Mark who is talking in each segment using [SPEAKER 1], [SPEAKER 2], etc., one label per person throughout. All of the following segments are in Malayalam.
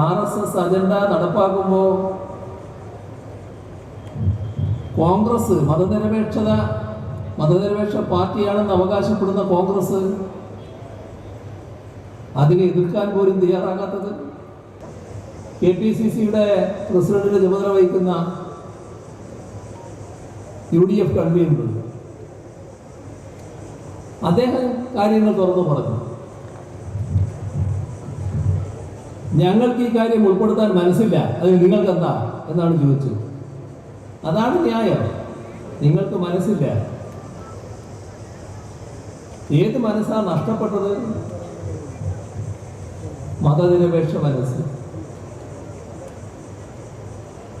[SPEAKER 1] ആർ എസ് എസ് അജണ്ട നടപ്പാക്കുമ്പോൾ കോൺഗ്രസ് മതനിരപേക്ഷത മതനിരപേക്ഷ പാർട്ടിയാണെന്ന് അവകാശപ്പെടുന്ന കോൺഗ്രസ് അതിനെ എതിർക്കാൻ പോലും തയ്യാറാകാത്തത്? കെ പി സി സിയുടെ പ്രസിഡന്റിന്റെ ചുമതല വഹിക്കുന്ന യു ഡി എഫ് കൺവീനർ. അദ്ദേഹം കാര്യങ്ങൾ തുറന്നു പറഞ്ഞു. ഞങ്ങൾക്ക് ഈ കാര്യം ഉൾപ്പെടുത്താൻ മനസ്സില്ല. അത് നിങ്ങൾക്ക് എന്താ എന്നാണ് ചോദിച്ചത്. അതാണ് ന്യായം. നിങ്ങൾക്ക് മനസ്സില്ല. ഏത് മനസ്സാണ് നഷ്ടപ്പെട്ടത്? മതനിരപേക്ഷ മനസ്സ്.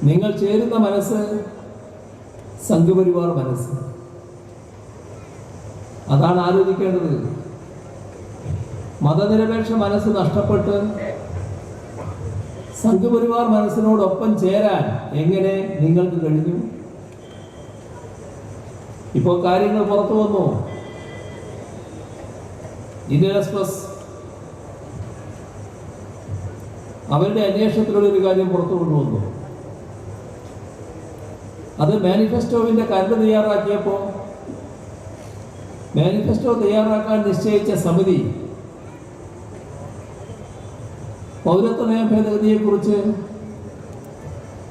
[SPEAKER 1] നിങ്ങൾ ചേരുന്ന മനസ്സ് സംഘപരിവാർ മനസ്സ്. അതാണ് ആലോചിക്കേണ്ടത്. മതനിരപേക്ഷ മനസ്സ് നഷ്ടപ്പെട്ട് സംഘപരിവാർ മനസ്സിനോടൊപ്പം ചേരാൻ എങ്ങനെ നിങ്ങൾക്ക് കഴിഞ്ഞു? ഇപ്പോൾ കാര്യങ്ങൾ പുറത്തു വന്നു. ഇന്ത്യൻ അവരുടെ അന്വേഷണത്തിലൂടെ ഒരു കാര്യം പുറത്തു കൊണ്ടുവന്നു. അത് മാനിഫെസ്റ്റോവിന്റെ കരട് തയ്യാറാക്കിയപ്പോൾ മാനിഫെസ്റ്റോ തയ്യാറാക്കാൻ നിശ്ചയിച്ച സമിതി പൗരത്വ നയ ഭേദഗതിയെക്കുറിച്ച്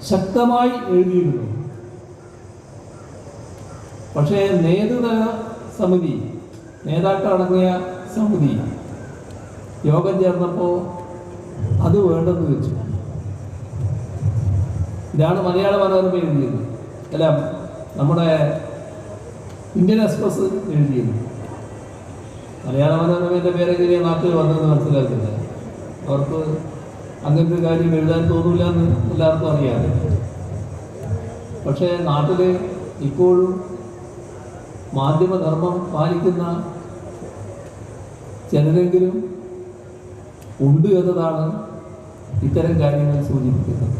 [SPEAKER 1] ശക്തമായി എഴുതിയിരുന്നു. പക്ഷേ നേതൃതല സമിതി നേതാക്കളടങ്ങിയ സമിതി യോഗം ചേർന്നപ്പോൾ അത് വേണ്ടെന്ന് വെച്ചു. ഇതാണ് മലയാള മനോരമ എഴുതിയത്. അല്ല നമ്മുടെ ഇന്ത്യൻ എക്സ്പ്രസ് എഴുതിയത്. മലയാള മനോരമയുടെ പേരെങ്ങനെയാണ് നാട്ടിൽ വന്നതെന്ന് മനസ്സിലാക്കില്ല അവർക്ക് അങ്ങനത്തെ കാര്യം എഴുതാൻ തോന്നില്ല എന്ന് എല്ലാവർക്കും അറിയാതെ പക്ഷേ നാട്ടിൽ ഇപ്പോഴും മാധ്യമധർമ്മം പാലിക്കുന്ന ചിലരെങ്കിലും ഉണ്ട് എന്നതാണ് ഇത്തരം കാര്യങ്ങൾ സൂചിപ്പിക്കുന്നത്.